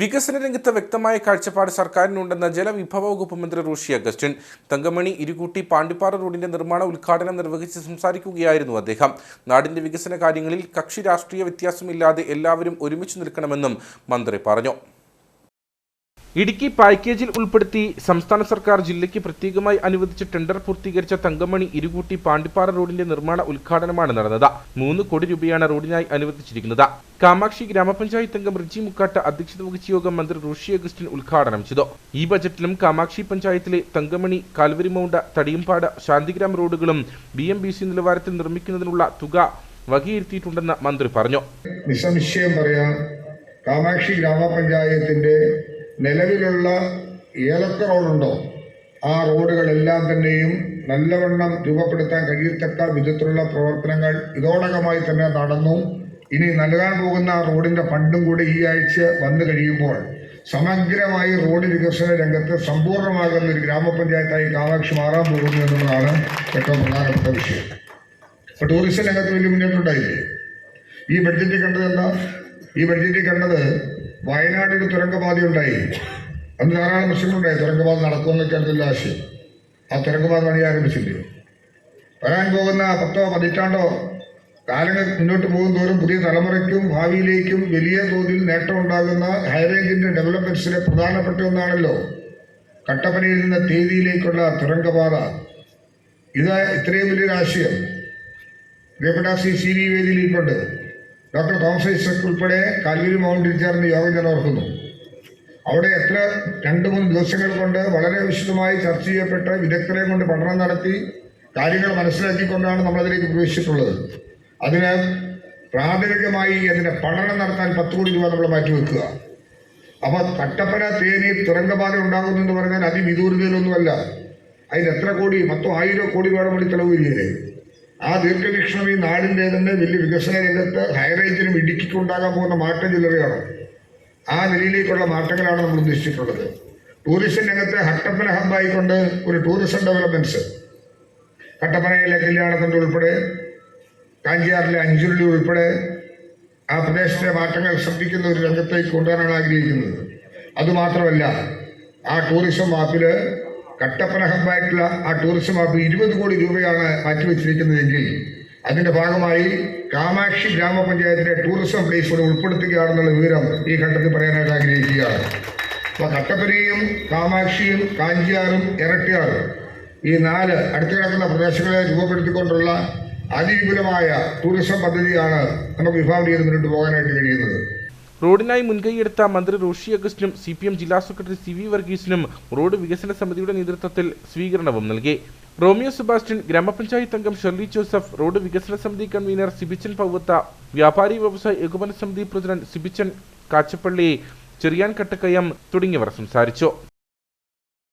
വികസന രംഗത്ത് വ്യക്തമായ കാഴ്ചപ്പാട് സർക്കാരിനുണ്ടെന്ന ജലവിഭവ വകുപ്പ് മന്ത്രി റോഷി അഗസ്റ്റിൻ. തങ്കമണി ഇരുകൂട്ടി പാണ്ടിപ്പാറ റോഡിന്റെ നിർമ്മാണ ഉദ്ഘാടനം നിർവഹിച്ച് സംസാരിക്കുകയായിരുന്നു അദ്ദേഹം. നാടിന്റെ വികസന കാര്യങ്ങളിൽ കക്ഷി രാഷ്ട്രീയ വ്യത്യാസമില്ലാതെ എല്ലാവരും ഒരുമിച്ച് നിൽക്കണമെന്നും മന്ത്രി പറഞ്ഞു. ഇടുക്കി പാക്കേജിൽ ഉൾപ്പെടുത്തി സംസ്ഥാന സർക്കാർ ജില്ലയ്ക്ക് പ്രത്യേകമായി അനുവദിച്ച ടെൻഡർ പൂർത്തീകരിച്ച തങ്കമണി ഇരുകൂട്ടി പാണ്ടിപ്പാറ റോഡിന്റെ നിർമ്മാണ ഉദ്ഘാടനമാണ് നടന്നത്. മൂന്ന് കോടി രൂപയാണ് റോഡിനായി അനുവദിച്ചിരിക്കുന്നത്. കാമാക്ഷി ഗ്രാമപഞ്ചായത്ത് അംഗം റിജി മുക്കാട്ട് അധ്യക്ഷത വഹിച്ച യോഗം മന്ത്രി റോഷി അഗസ്റ്റിൻ ഉദ്ഘാടനം ചെയ്തു. ഈ ബജറ്റിലും കാമാക്ഷി പഞ്ചായത്തിലെ തങ്കമണി കാൽവരി മൗണ്ട തടിയമ്പാട് ശാന്തിഗ്രാം റോഡുകളും ബി എം ബി സി നിലവാരത്തിൽ നിർമ്മിക്കുന്നതിനുള്ള തുക വകയിരുത്തിയിട്ടുണ്ടെന്ന് മന്ത്രി പറഞ്ഞു. നിസ്സംശയം പറയാം കാമാക്ഷി ഗ്രാമപഞ്ചായത്തിന്റെ നിലവിലുള്ള ഏതൊക്കെ റോഡുണ്ടോ? ആ റോഡുകളെല്ലാം തന്നെയും നല്ലവണ്ണം രൂപപ്പെടുത്താൻ കഴിയത്തക്ക വിധത്തിലുള്ള പ്രവർത്തനങ്ങൾ ഇതോടകമായി തന്നെ നടന്നു. ഇനി നൽകാൻ പോകുന്ന റോഡിന്റെ ഫണ്ടും കൂടി ഈ ആഴ്ച വന്നു കഴിയുമ്പോൾ സമഗ്രമായി റോഡ് വികസന രംഗത്ത് സമ്പൂർണമാകുന്ന ഒരു ഗ്രാമപഞ്ചായത്തായി കാമാക്ഷി മാറാൻ പോകുന്നു എന്നുള്ളതാണ് ഏറ്റവും പ്രധാനപ്പെട്ട വിഷയം. ഇപ്പൊ ടൂറിസം രംഗത്ത് വലിയ മുന്നേറ്റമുണ്ടായില്ലേ ഈ ബഡ്ജറ്റിൽ കണ്ടത് എന്താ? ഈ ബഡ്ജറ്റിൽ കണ്ടത് വയനാട് ഒരു തുരങ്കപാത ഉണ്ടായി. അന്ന് ധാരാളം പ്രശ്നങ്ങളുണ്ടായി തുരങ്കപാത നടക്കുമെന്നൊക്കെയാണ് എല്ലാ ആശയം ആ തുരങ്കപാത പണി ആരംഭിച്ചില്ലേ? വരാൻ പോകുന്ന പത്തോ പതിറ്റാണ്ടോ കാലങ്ങൾ മുന്നോട്ട് പോകും തോറും പുതിയ തലമുറയ്ക്കും ഭാവിയിലേക്കും വലിയ തോതിൽ നേട്ടമുണ്ടാകുന്ന ഹൈറേഞ്ചിന്റെ ഡെവലപ്മെന്റ്സിലെ പ്രധാനപ്പെട്ട ഒന്നാണല്ലോ കട്ടപ്പനയിൽ നിന്ന് തേതിയിലേക്കുള്ള തുരങ്കപാത. ഇത് ഇത്രയും വലിയൊരു ആശയം. പ്രിയപ്പെട്ട ശ്രീ സി വി വേദിയിൽ ഇരിപ്പുണ്ട് ഡോക്ടർ തോമസ് ഐസക് ഉൾപ്പെടെ കാൽവരി മൗണ്ടിൽ ചേർന്ന് യോഗം ഓർക്കുന്നു. അവിടെ എത്ര രണ്ട് മൂന്ന് ദിവസങ്ങൾ കൊണ്ട് വളരെ വിശദമായി ചർച്ച ചെയ്യപ്പെട്ട് വിദഗ്ധരെ കൊണ്ട് പഠനം നടത്തി കാര്യങ്ങൾ മനസ്സിലാക്കിക്കൊണ്ടാണ് നമ്മളതിലേക്ക് പ്രവേശിച്ചിട്ടുള്ളത്. അതിന് പ്രാഥമികമായി അതിന്റെ പഠനം നടത്താൻ പത്ത് കോടി രൂപ നമ്മൾ മാറ്റിവെക്കുക അപ്പോൾ കട്ടപ്പന തേനി തുരങ്കപാത ഉണ്ടാകുന്നെന്ന് പറഞ്ഞാൽ അതിവിദൂരതയിലൊന്നുമല്ല അതിന് എത്ര കോടി പത്തോ ആയിരോ കോടി രൂപയുടെ മണി ചെലവ് വരികയില്ലേ? ആ ദീർഘവീക്ഷണം ഈ നാടിന്റെ തന്നെ വലിയ വികസന രംഗത്ത് ഹൈറേഞ്ചിനും ഇടുക്കിക്കും ഉണ്ടാകാൻ പോകുന്ന മാറ്റം ചില്ലറയാണ് ആ നിലയിലേക്കുള്ള മാറ്റങ്ങളാണ് നമ്മൾ ഉദ്ദേശിച്ചിട്ടുള്ളത്. ടൂറിസം രംഗത്തെ ഹട്ടപ്പന ഹബ്ബായിക്കൊണ്ട് ഒരു ടൂറിസം ഡെവലപ്മെന്റ്സ് കട്ടപ്പനയിലെ കല്യാണത്തിന്റെ ഉൾപ്പെടെ കാഞ്ചിയാറിലെ അഞ്ചുരുളി ഉൾപ്പെടെ ആ പ്രദേശത്തെ മാറ്റങ്ങൾ ശ്രദ്ധിക്കുന്ന ഒരു രംഗത്തേക്ക് കൊണ്ടുവരാനാണ് ആഗ്രഹിക്കുന്നത്. അതുമാത്രമല്ല ആ ടൂറിസം മാപ്പിൽ കട്ടപ്പന ഹബ്ബായിട്ടുള്ള ആ ടൂറിസം ആപ്പ് ഇരുപത് കോടി രൂപയാണ് മാറ്റിവെച്ചിരിക്കുന്നതെങ്കിൽ അതിന്റെ ഭാഗമായി കാമാക്ഷി ഗ്രാമപഞ്ചായത്തിലെ ടൂറിസം പ്ലേസ് കൂടെ ഉൾപ്പെടുത്തുകയാണെന്നുള്ള വിവരം ഈ ഘട്ടത്തിൽ പറയാനായിട്ട് ആഗ്രഹിക്കുകയാണ്. അപ്പൊ കട്ടപ്പനയും കാമാക്ഷിയും കാഞ്ചിയാറും ഇരട്ടിയാറും ഈ നാല് അടുത്ത് കിടക്കുന്ന പ്രദേശങ്ങളെ രൂപപ്പെടുത്തിക്കൊണ്ടുള്ള അതിവിപുലമായ ടൂറിസം പദ്ധതിയാണ് നമുക്ക് വിഭാവനം ചെയ്ത് മുന്നോട്ട് പോകാനായിട്ട് കഴിയുന്നത്. റോഡിനായി മുൻകൈയെടുത്ത മന്ത്രി റോഷി അഗസ്റ്റിനും സി പി എം ജില്ലാ സെക്രട്ടറി സി വി വർഗീസിനും റോഡ് വികസന സമിതിയുടെ നേതൃത്വത്തിൽ സ്വീകരണവും നൽകി. റോമിയോ സെബാസ്റ്റ്യൻ ഗ്രാമപഞ്ചായത്ത് അംഗം ഷെർലി ജോസഫ് റോഡ് വികസന സമിതി കൺവീനർ സിബിച്ചൻ പൗവത്ത വ്യാപാരി വ്യവസായ ഏകോപന സമിതി പ്രസിഡന്റ് സിബിച്ചൻ കാച്ചപ്പള്ളി ചെറിയാൻ കട്ടക്കയം തുടങ്ങിയവർ സംസാരിച്ചു.